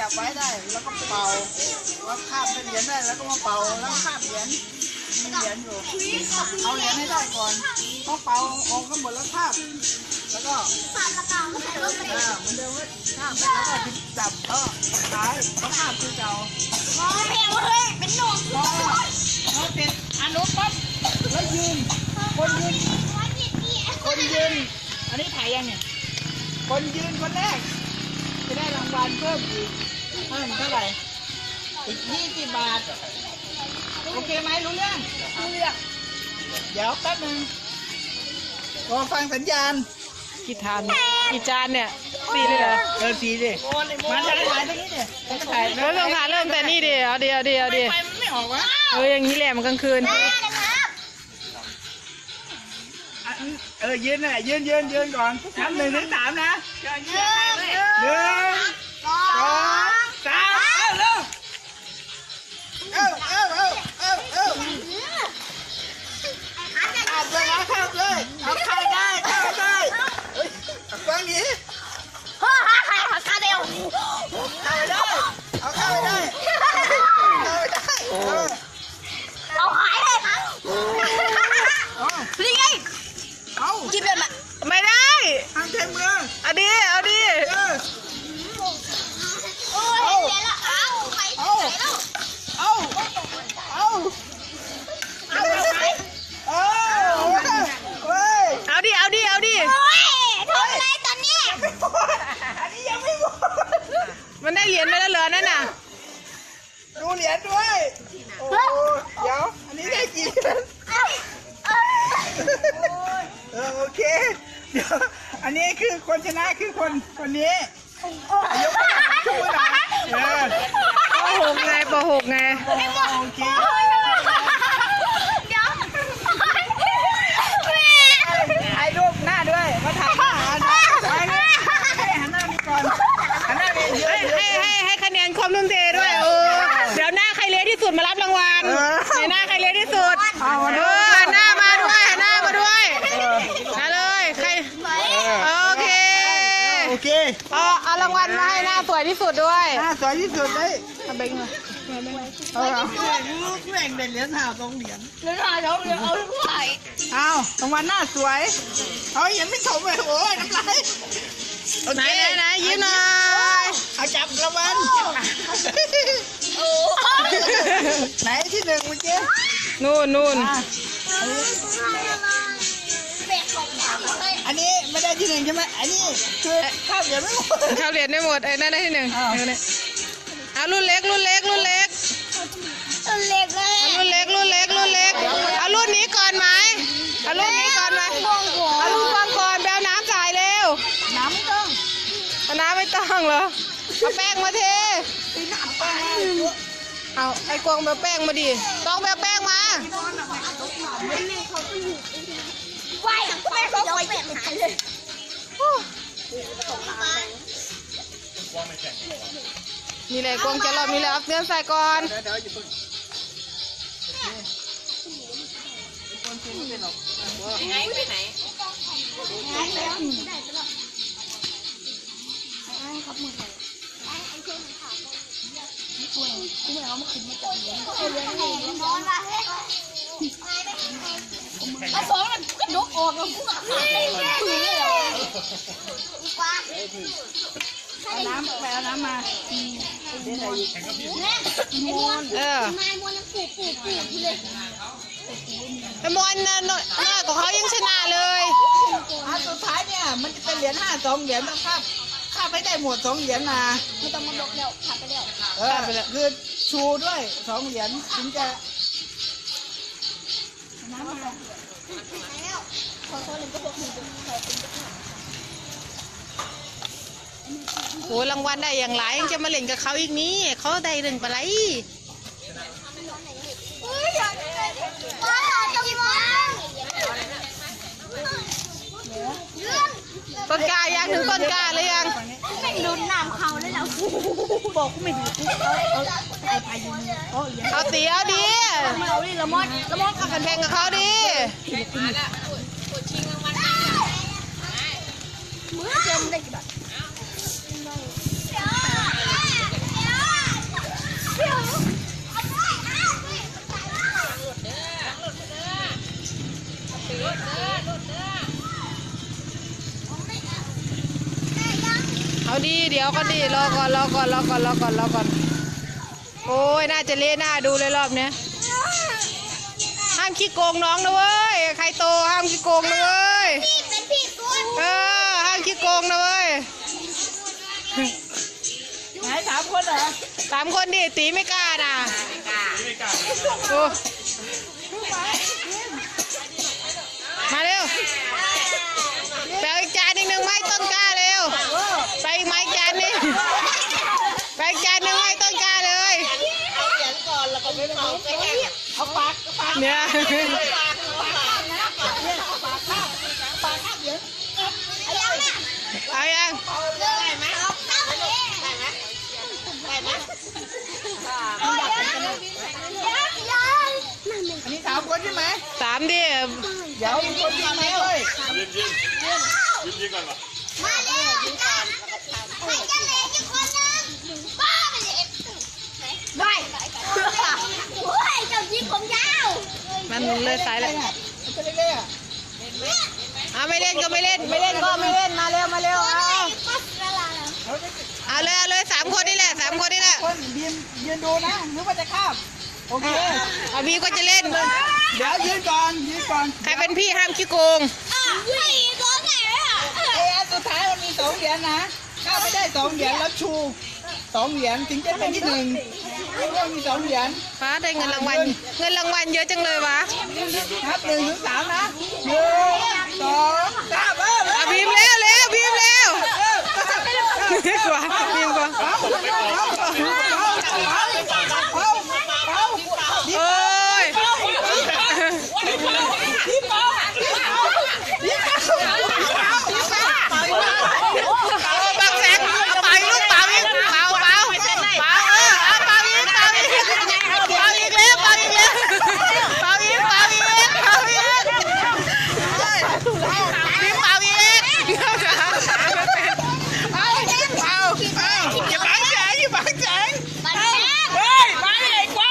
จับไว้ได้ แล้วก็เป่าว่าคาบเป็นเหรียญได้ แล้วก็มาเป่าแล้วคาบเหรียญมีเหรียญอยู่เอาเหรียญให้ได้ก่อนพอเป่าออกก็หมดแล้วคาบแล้วก็สามละกาก็ใส่ลูกเต๋อ่าเหมือนเดิมว่าคาบแล้วก็จับก็ขายก็คาบคือเก่ามอเพลงเฮ้ยเป็นหนุ่มพอพอเป็นอนุปั๊บแล้วยืนคนยืนคนยืนอันนี้ถ่ายยังเนี่ยคนยืนคนแรก จะได้รางวัลเพิ่มอีกเพิ่มเท่าไหร่อีกยี่สิบบาท โอเคไหมรู้เรื่อง รู้เรื่อง เดี๋ยวแป๊บนึงรอฟังสัญญาณกี่ทานกี่จานเนี่ยสี่เลยเหรอเออสีดิมาถ่ายถ่ายตรงนี้ดิแล้วก็ถ่ายแล้วลงทานเริ่มแต่นี่ดิเอาดีเอาดีเอาดีไฟมันไม่ออกวะเอออย่างนี้แหละมันกลางคืนอะเออยืนน่ะยืนยืนยืนก่อนนับหนึ่งถึงสามนะ หนึ่งสอสองสามเอ้าเอ้าเอ้าเอ้าเอ้าเอ้าข้ามเลยนะข้ามเลยเอาเข้าได้เข้าได้เฮ้ยเอาฟังนี้เฮ้ยหาใครหาคาเดียวเข้าได้เอาเข้าไปได้เข้าได้เออเอาหายเลยครับเอานี่ไงเอา กินเป็นแบบ ไม่ได้ทางเต็มมือเอาดีเอาดีเออโอ้ยเสียละเอาไปไหนแล้วเอาเอาเอาเอาเฮ้ยเอาดีเอาดีเอาดีโอ้ยทำอะไรตอนนี้อันนี้ยังไม่หมดมันได้เหรียญไปแล้วเหรอนั่นน่ะดูเหรียญด้วยโอ้โหเดี๋ยวอันนี้ได้กี่เหรียญเออโอเคเดี๋ยวอันนี้คือคนชนะคือคนคนนี้ยกมือชูมือหน่อยเออปหกไงปหกไง โอเค เดี๋ยว ถ่ายรูปหน้าด้วย มาถ่ายหน้าหันถ่ายเลยให้หันหน้านี่ก่อน หันหน้านี่เย ให้ อะ ให้ให้ให้คะแนนความทุ่มเทด้วยเออเดี๋ยวหน้าใครเลี้ยที่สุดมารับรางวัลในหน้าใครเลี้ยที่สุด เอามา เอ ดู อหันหน้ามาด้วยหันหน้ามาด้วยมาเลยใครโอเค โอเคเอาเอารางวัลมาให้หน้าสวยที่สุดด้วยหน้าสวยที่สุดเลยเอาเบงมาเออแม่งเป็นเหรียญห้าสองเหรียญเดี๋ยวเราเดี๋ยวเราเอาลูกไข่เอารางวัลหน้าสวยเอายังไม่ถมเลยโอ้ยน้ำลายโอไหนเคไหนไหนยืนหน่อยเอาจับรางวัลโอ้ไหนที่หนึ่งเมื่อกี้นู่นนู่น อันนี้ไม่ได้ที่หนึ่งใช่ไหมอันนี้คือข้าวเหรียญไม่หมดเข้าเหรียญได้หมดไอ้นั่นได้ที่หนึ่งอ้าวเอาเนี่ยเอารุ่นเล็กรุ่นเล็กรุ่นเล็กตัวเล็กเลยเอารุ่นเล็กรุ่นเล็กรุ่นเล็กเอารุ่นนี้ก่อนไหมเอารุ่นนี้ก่อนไหมบองหัวเอารุ่นกว้างก่อนไปเอาน้ำจ่ายเร็วน้ำไม่ต้องเอาน้ำไม่ต้องเหรอเอาแป้งมาเทตีน้ำไปเอาไอ้กวางไปเอาแป้งมาดิต้องไปเอาแป้งมา ไหวแม่เขาไปแบบหายเลยนี่เลยกวงจะรอบนี้เลยเอเนื้อใส่ก่อนเดี๋ยวเดี๋ยวอย่าเพิ่งคนกินไม่เป็นหรอกไหนไปไหนนอนละเฮ้ยไอ้สอง มันก็ยกอกแล้วกูอะถือเลยเหรอาเอาน้ำไปเอาน้ำมาม่ไอ้มวนเออมวนยังปูปูปูเลยไอ้มอนน่ะหน้าของเขายังชนะเลยอันสุดท้ายเนี่ยมันจะเป็นเหรียญห้าสองเหรียญต้องคาบคาบให้ได้หมดสองเหรียญมาไม่ต้องมาดกแล้วขาดไปแล้วเออคือชูด้วยสองเหรียญถึงจะแล้วขอโทษเอกหนึ่งขอเป็น โหรางวัลได้อย่างไรยังจะมาเล่นกับเขาอีกนี้เขาได้เรื่องปะไรเฮ้ยอยากได้ว้าจะมองเรื่องต้นกล้ายังถึงต้นกล้าเลยยังไม่ลุ้นน้ำเขาเลยแล้วบอกกูไม่ดูกูเอาเอาไอ้พายุเอาเหรียญเอาตีเอาดีมาเอาดิละมดละมดกันแข่งกับเขาดี เอาดีเดี๋ยวก็ดีรอก่อนรอก่อนรอก่อนรอก่อนรอก่อนโอ้ยน่าจะเละหน้าดูเลยรอบเนี้ยห้ามขี้โกงน้องนะเว้ยใครโตห้ามขี้โกงนะเว้ยเป็นพี่ตัว ขี้โกงนะเว้ยไหนสามคนเหรอสามคนดิตีไม่กล้าน่ะโอ้มาเร็วแปลอีกจานอีกหนึ่งไม้ต้นกล้าเร็วไปอีกไม้จานนี้ไปอีกจานหนึ่งไม้ต้นกล้าเลยเอาปากเอาปากเนี่ยเอายังน่ะเอายังได้ไหมเอาเข้าเลย ได้ไหมได้ไหมโอ้ยยังยังยังอันนี้สามคนใช่ไหมสามดิเดี๋ยวมีคนยิงไหมเว้ยมาเร็วกันใครจะเลืออีกคนนึงบ้าไปเลยไม่โอ้ยเจ้ายิงผมยาวมันเลยสายแล้วมันจะเล่ๆอะเอาไม่เล่นก็ไม่เล่นไม่เล่นก็ไม่เล่นมาเร็วมาเร็วเอาก็ละลาย เอาไปเอาเลยเอาเลยสามคนนี่แหละสามคนนี่แหละคนยืนยืนดูนะนึกว่าจะข้ามโอเคเอาบีก็จะเล่นเดี๋ยวยืนก่อนยืนก่อนใครเป็นพี่ห้ามขี้โกงอะพี่ตัวไหนอะเอ้สุดท้ายมันมีสองเหรียญนะถ้าไม่ได้สองเหรียญแล้วชูสองเหรียญถึงจะเป็นที่หนึ่งต้องมีสองเหรียญฟ้าได้เงินรางวัลเงินรางวัลเยอะจังเลยวะนับหนึ่งถึงสามนะหนึ่งสองสามเออเอาบีมเร็วเร็วบีมเร็ว กว่าบีมกว่า เอาเอาเอาเอา โอ้ยเอาบางแสนเอาเป่าอีกลูกเป่าอีกเป่าเป่าเป่าเออเอาเป่าอีกเป่าอีกเป่าอีกแล้วเป่าอีกแล้วเป่าอีกเป่าอีกเป่าอีกบีมเป่าอีกเอาเอาเอาอย่าบังแสงอย่าบังแสง มันแม่ เฮ้ยมาใหญ่กว่า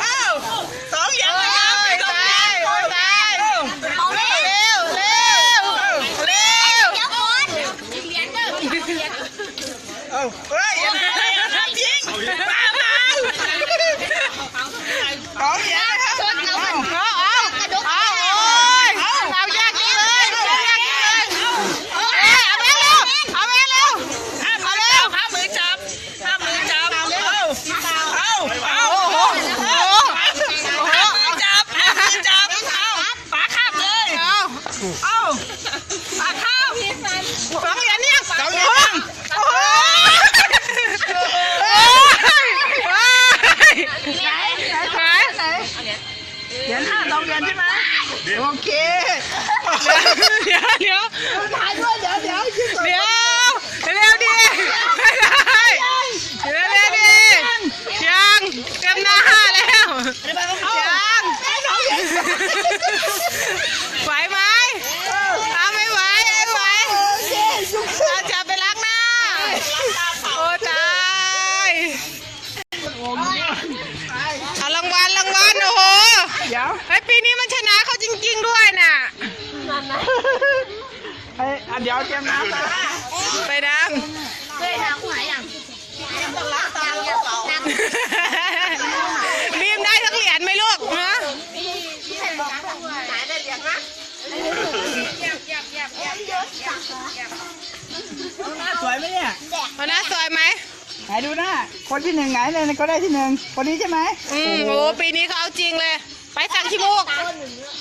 อ้าวสองอย่างเลยครับไปตายตาย เอาเร็ว เร็วเร็วเร็ว เดี๋ยวก่อนเหรียญ เด้อเอาเฮ้ยอย่าทำยิง เค เดี๋ยวเดี๋ยว ถ่ายด้วยเดี๋ยวเดี๋ยวยืนก่อนเดี๋ยวเร็วดิไม่ได้เร็วเร็วดิยังเต็มหน้าแล้วยังไหวไหมเอาไม่ไหวไม่ไหวเราจะไปล้างหน้าโอ้ตายเอารางวัลรางวัลโอ้โห เดี๋ยว ไอปีนี้มันชนะเขาจริง ๆ ด้วยน่ะ เอ้ยอะเดี๋ยวเตรียมน้ำนะไปดังเฮ้ยน้ำหายยังต้องล้างตาอย่าเป่าบีมได้ทั้งเหรียญไหมลูกฮะหายได้เหรียญนะหน้าสวยไหมเนี่ยเอาหน้าสวยไหมไหนดูหน้า คนที่หนึ่งไหนเลยก็ได้ที่หนึ่งคนนี้ใช่ไหมอืมโอ้ปีนี้เขาเอาจริงเลย ไปสั่งขี้มูก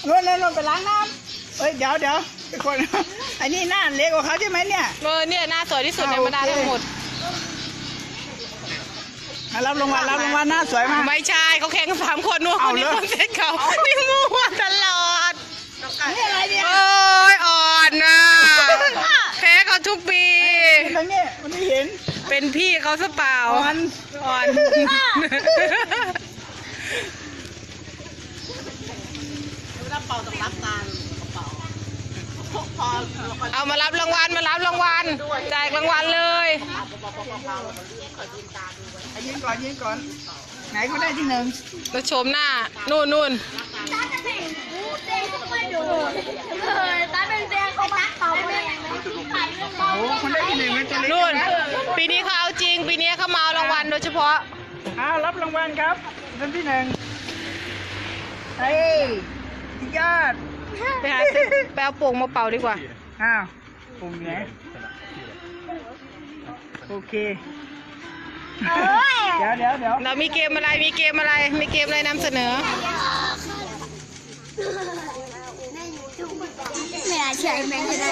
นู่นเลยลงไปล้างน้ำ เอ้ยเดี๋ยวเดี๋ยวคนไอ้นี่หน้าเล็กกว่าเขาใช่ไหมเนี่ย เออเนี่ยหน้าสวยที่สุดในบรรดาทั้งหมดอะรับรางวัลรับรางวัลหน้าสวยมาก ไม่ใช่เขาแข่งกันสามคนนู่นคเอานนี้เลยคนเซ็ตเขานี่มั่วตลอด นี่อะไรเนี่ย โอ้ยอ่อนน่ะแพ้เขาทุกปี ตรงนี้มันไม่เห็นเป็นพี่เขาซะเปล่า อ่อนอ่อนเอา มารับรางวัลมารับรางวัลแจกรางวัลเลยอะยืนก่อนยืนก่อน ไหนเขาได้ที่หนึ่งแล้วชมหน้า นู่นนู่นตาจะแบ่งเด็กมาดูเออตาเป็นแดงเขาพักเขาไม่ได้โอ้คนได้ที่หนึ่งเป็นตัวเล็กนู่นนะปีนี้เขาเอาจริง ปีนี้เขามาเอารางวัลโดยเฉพาะอ้าวรับรางวัลครับท่านที่หนึ่งเฮ้ยสุดยอด ไปหาซื้อไปเอาโป่งมาเป่าดีกว่า อ้าวปุ่มไหนโอเค เดี๋ยวเดี๋ยวเดี๋ยวเรามีเกมอะไร มีเกมอะไร มีเกมอะไรนำเสนอ ไม่น่าเชื่อไอ้แมงจะได้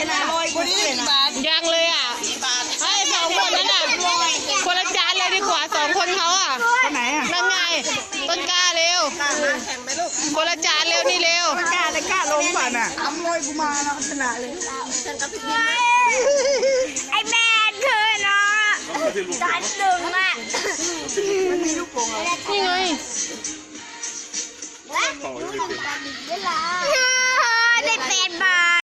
จะน่าลอยกว่านี้เลยนะยังเลยอะไอ้สองคนนั้นอะ คนละจานเลยดีกว่าสองคนเขาอะ คนไหนอะนั่นไง ต้นกล้าเร็ว คนละจานเร็วนี่เร็วกล้าเลยกล้าลงป่ะน่ะทำลอยกูมานะชนะเลยไอ้แมนคือเนาะดันหนึ่งอะนี่ไงและรู้หนึ่งตอนเวลา